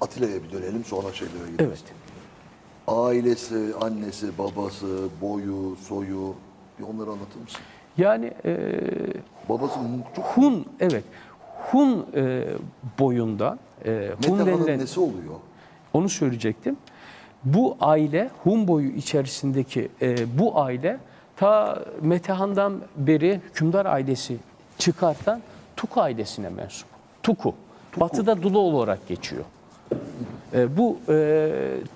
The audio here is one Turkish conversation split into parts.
Atilla'ya bir dönelim sonra şeylere gidelim. Evet. Ailesi, annesi, babası, boyu, soyu bir onları anlatır mısın? Yani e, Babası çok Hun, evet. Hun e, boyunda, e, Hun denilen, nesi oluyor? onu söyleyecektim. Bu aile, Hun boyu içerisindeki e, bu aile ta Metehan'dan beri hükümdar ailesi çıkartan Tuku ailesine mensup. Tuku. Batı'da Dulu olarak geçiyor. E, bu e,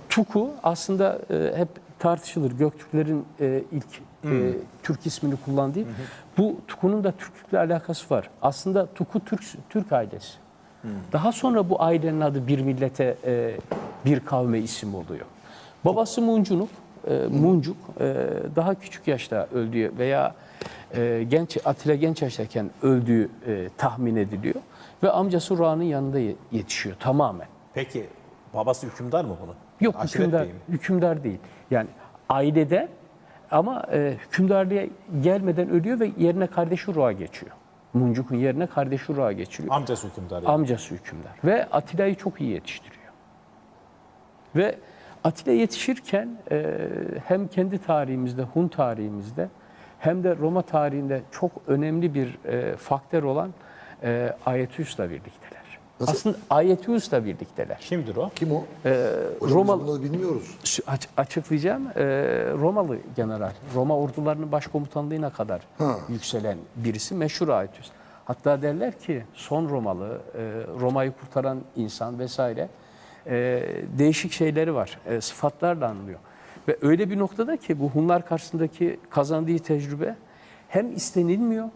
Tuku aslında e, hep tartışılır. Göktürklerin e, ilk e, Türk ismini kullandığı. Bu Tuku'nun da Türklükle alakası var. Aslında Tuku Türk Türk ailesi. Daha sonra bu ailenin adı bir millete, e, bir kavme isim oluyor. Babası Muncunuk, e, Muncuk e, daha küçük yaşta öldüğü veya e, genç Atilla genç yaştayken öldüğü e, tahmin ediliyor ve amcası Ruan'ın yanında ye- yetişiyor tamamen. Peki babası hükümdar mı bunun? Yok Aşiret hükümdar, mi? hükümdar değil. Yani ailede ama e, hükümdarlığa gelmeden ölüyor ve yerine kardeşi Ruğa geçiyor. Muncuk'un yerine kardeşi Ruğa geçiyor. Amcası hükümdar yani. Amcası hükümdar. Ve Atilla'yı çok iyi yetiştiriyor. Ve Atilla yetişirken e, hem kendi tarihimizde, Hun tarihimizde hem de Roma tarihinde çok önemli bir e, faktör olan e, Aetius'la birlikteler. Nasıl? Aslında Aetius'la birlikteler. Kimdir o? Kim o? Hocam Roma- biz bunları bilmiyoruz. Açıklayacağım. Ee, Romalı general, Roma ordularının başkomutanlığına kadar Ha. yükselen birisi meşhur Aetius. Hatta derler ki son Romalı, e, Roma'yı kurtaran insan vesaire e, değişik şeyleri var, e, sıfatlarla anılıyor. Ve öyle bir noktada ki bu Hunlar karşısındaki kazandığı tecrübe hem istenilmiyor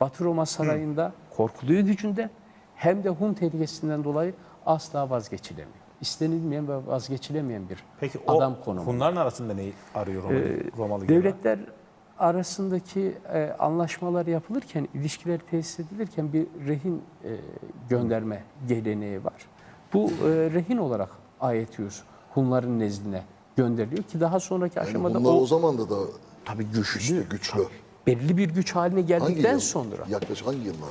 Batı Roma sarayında korkuluyor gücünde hem de Hun tehlikesinden dolayı asla vazgeçilemiyor. İstenilmeyen ve vazgeçilemeyen bir Peki o adam konumu. Hunların arasında neyi arıyor Romalı, Romalı general? Devletler arasındaki e, anlaşmalar yapılırken, ilişkiler tesis edilirken bir rehin e, gönderme geleneği var. Bu e, rehin olarak Aetius Hunların nezdine gönderiliyor ki daha sonraki Yani aşamada bunlar o, o, zaman da da tabii güçlü, güçlü, güçlü. belli bir güç haline Hangi geldikten yıl? sonra Yaklaşık hangi yıllar?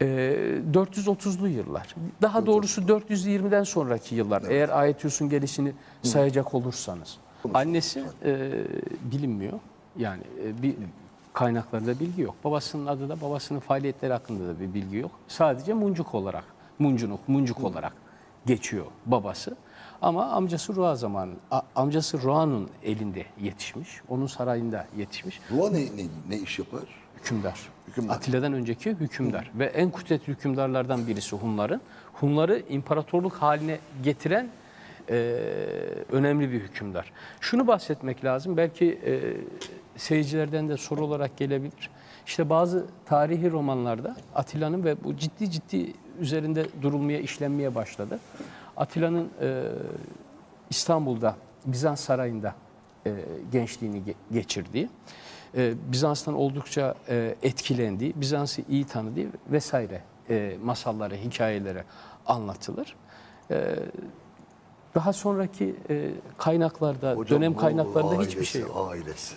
E, 430'lu yıllar. Daha doğrusu 420'den sonraki yıllar. Eğer Aetius'un gelişini sayacak olursanız. Annesi e, bilinmiyor. Yani e, bir kaynaklarda bilgi yok. Babasının adı da babasının faaliyetleri hakkında da bir bilgi yok. Sadece Muncuk olarak, Muncunuk, Muncuk olarak geçiyor babası. Ama amcası Ruha zamanı, amcası Ruha'nın elinde yetişmiş. Onun sarayında yetişmiş. Ruha ne, ne, ne iş yapar? Hükümdar. Hükümdar. Atilla'dan önceki hükümdar ve en kudretli hükümdarlardan birisi Hunların. Hunları imparatorluk haline getiren e, önemli bir hükümdar. Şunu bahsetmek lazım, belki e, seyircilerden de soru olarak gelebilir. İşte bazı tarihi romanlarda Atilla'nın ve bu ciddi ciddi üzerinde durulmaya, işlenmeye başladı. Atilla'nın e, İstanbul'da, Bizans sarayında e, gençliğini ge- geçirdiği, ee, Bizans'tan oldukça e, etkilendiği, Bizans'ı iyi tanıdığı vesaire e, masallara, hikayelere anlatılır. Ee, daha sonraki e, kaynaklarda, Hocam, dönem kaynaklarında ailesi, hiçbir şey yok. Ailesi.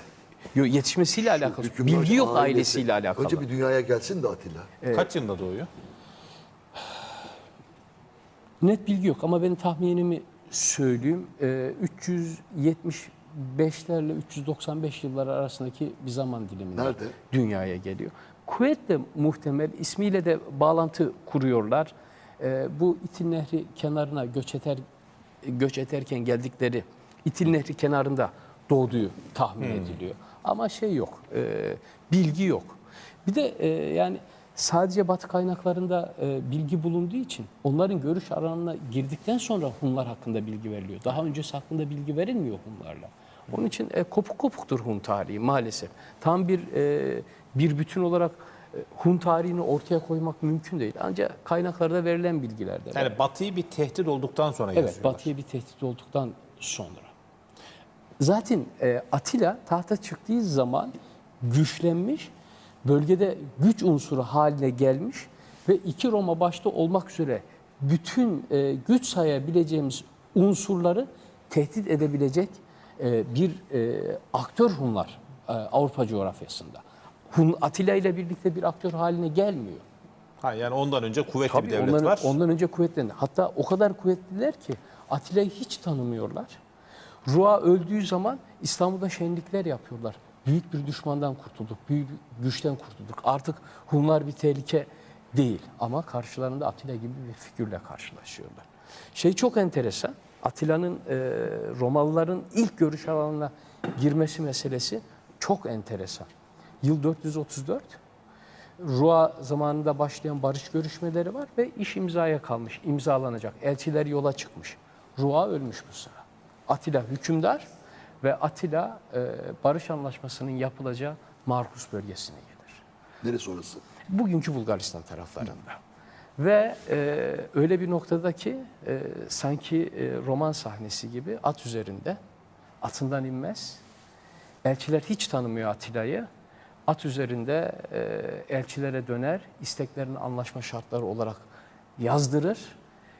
Yo, yetişmesiyle Şu alakalı. Bilgi yok ailesi. ailesiyle alakalı. Önce bir dünyaya gelsin de Atilla. Evet. Kaç yılında doğuyor? Net bilgi yok ama benim tahminimi söyleyeyim. Ee, 370 5'lerle 395 yılları arasındaki bir zaman diliminde Nerede? dünyaya geliyor. Kuveyt de muhtemel ismiyle de bağlantı kuruyorlar. Ee, bu İtil Nehri kenarına göç, eder, göç ederken geldikleri İtil Nehri kenarında doğduğu tahmin hmm. ediliyor. Ama şey yok, e, bilgi yok. Bir de e, yani sadece Batı kaynaklarında e, bilgi bulunduğu için onların görüş alanına girdikten sonra Hunlar hakkında bilgi veriliyor. Daha öncesi hakkında bilgi verilmiyor Hunlarla. Onun için e, kopuk kopuktur Hun tarihi maalesef. Tam bir e, bir bütün olarak e, Hun tarihini ortaya koymak mümkün değil. Ancak kaynaklarda verilen bilgilerde. var. Yani Batı'yı bir tehdit olduktan sonra Evet, yazıyorlar. Batı'ya bir tehdit olduktan sonra. Zaten e, Atilla tahta çıktığı zaman güçlenmiş, bölgede güç unsuru haline gelmiş ve iki Roma başta olmak üzere bütün e, güç sayabileceğimiz unsurları tehdit edebilecek e, bir e, aktör Hunlar e, Avrupa coğrafyasında. Hun Atilla ile birlikte bir aktör haline gelmiyor. Ha, yani ondan önce kuvvetli Tabii bir devlet ondan, var. ondan önce kuvvetlendi. Hatta o kadar kuvvetliler ki Atilla'yı hiç tanımıyorlar. Rua öldüğü zaman İstanbul'da şenlikler yapıyorlar. Büyük bir düşmandan kurtulduk, büyük bir güçten kurtulduk. Artık Hunlar bir tehlike değil ama karşılarında Atilla gibi bir figürle karşılaşıyorlar. Şey çok enteresan. Atilla'nın e, Romalıların ilk görüş alanına girmesi meselesi çok enteresan. Yıl 434. Rua zamanında başlayan barış görüşmeleri var ve iş imzaya kalmış, imzalanacak. Elçiler yola çıkmış. Rua ölmüş bu sıra. Atilla hükümdar ve Atilla e, barış anlaşmasının yapılacağı Markus bölgesine gelir. Neresi orası? Bugünkü Bulgaristan taraflarında. Ve e, öyle bir noktada ki e, sanki e, roman sahnesi gibi at üzerinde atından inmez. Elçiler hiç tanımıyor Atilla'yı. At üzerinde e, elçilere döner, isteklerini anlaşma şartları olarak yazdırır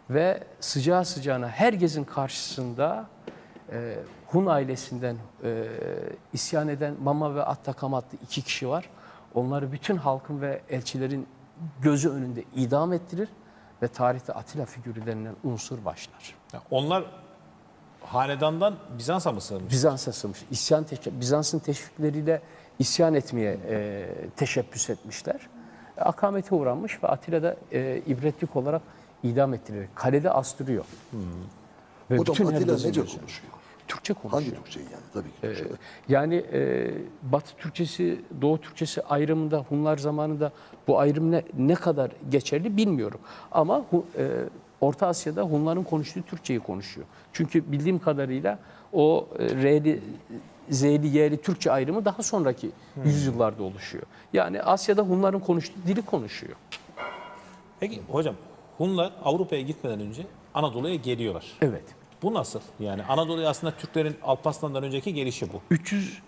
ve sıcağı sıcağına herkesin karşısında e, Hun ailesinden e, isyan eden Mama ve Attakam adlı iki kişi var. Onları bütün halkın ve elçilerin gözü önünde idam ettirir ve tarihte Atilla figürlerinden unsur başlar. Yani onlar hanedandan Bizans'a mı sığınmış? Bizans'a sığmış. İsyan teşe- Bizans'ın teşvikleriyle isyan etmeye e, teşebbüs etmişler. E, akamete uğranmış ve Atilla da e, ibretlik olarak idam ettirilerek kalede astırıyor. Ve O da bütün Atilla herkesin nece konuşuyor? Türkçe konuşuyor. Hangi Türkçeyi yani? Tabii ki Türkçe. Yani e, Batı Türkçesi, Doğu Türkçesi ayrımında Hunlar zamanında bu ayrım ne, ne kadar geçerli bilmiyorum. Ama e, Orta Asya'da Hunların konuştuğu Türkçeyi konuşuyor. Çünkü bildiğim kadarıyla o e, R'li, Z'li, Y'li Türkçe ayrımı daha sonraki yüzyıllarda oluşuyor. Yani Asya'da Hunların konuştuğu dili konuşuyor. Peki hocam Hunlar Avrupa'ya gitmeden önce Anadolu'ya geliyorlar. Evet. Bu nasıl? Yani Anadolu'ya aslında Türklerin Alparslan'dan önceki gelişi bu. 300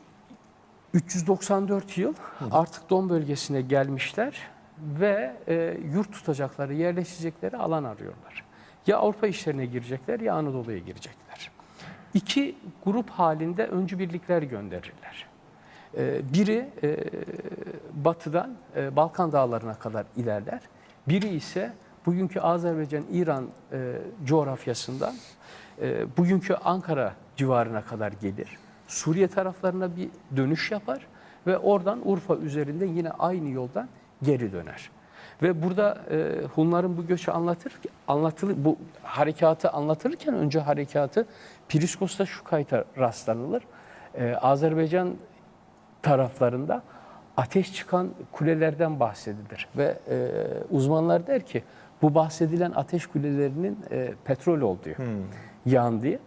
394 yıl artık Don bölgesine gelmişler ve e, yurt tutacakları, yerleşecekleri alan arıyorlar. Ya Avrupa işlerine girecekler ya Anadolu'ya girecekler. İki grup halinde öncü birlikler gönderirler. E, biri e, batıdan e, Balkan dağlarına kadar ilerler. Biri ise bugünkü Azerbaycan, İran e, coğrafyasından e, bugünkü Ankara civarına kadar gelir. Suriye taraflarına bir dönüş yapar ve oradan Urfa üzerinden yine aynı yoldan geri döner. Ve burada e, Hunların bu göçü anlatır, anlatılır, bu harekatı anlatılırken önce harekatı Priskos'ta şu kayıta rastlanılır. E, Azerbaycan taraflarında ateş çıkan kulelerden bahsedilir. Ve e, uzmanlar der ki bu bahsedilen ateş kulelerinin e, petrol olduğu, yandığı.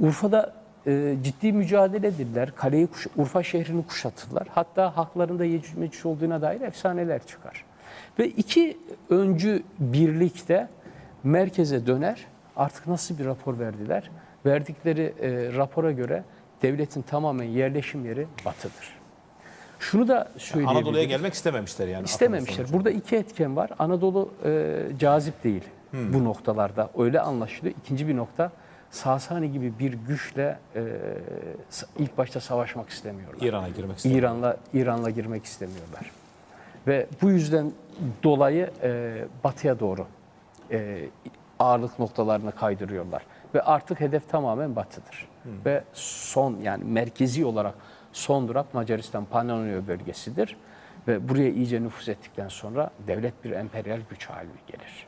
Urfa'da e, ciddi mücadele edildiler. Kaleyi, kuş- Urfa şehrini kuşatırlar. Hatta haklarında Yecüc Mecüc olduğuna dair efsaneler çıkar. Ve iki öncü birlikte merkeze döner. Artık nasıl bir rapor verdiler? Verdikleri e, rapora göre devletin tamamen yerleşim yeri batıdır. Şunu da söyleyebilirim. Anadolu'ya gelmek istememişler yani. İstememişler. Burada iki etken var. Anadolu e, cazip değil bu noktalarda. Öyle anlaşılıyor. İkinci bir nokta Sasani gibi bir güçle e, ilk başta savaşmak istemiyorlar. İran'a girmek istemiyor. İran'la İran'la girmek istemiyorlar. Ve bu yüzden dolayı e, batıya doğru e, ağırlık noktalarını kaydırıyorlar. Ve artık hedef tamamen batıdır. Ve son yani merkezi olarak son durak Macaristan Pannonia bölgesidir. Ve buraya iyice nüfuz ettikten sonra devlet bir emperyal güç haline gelir.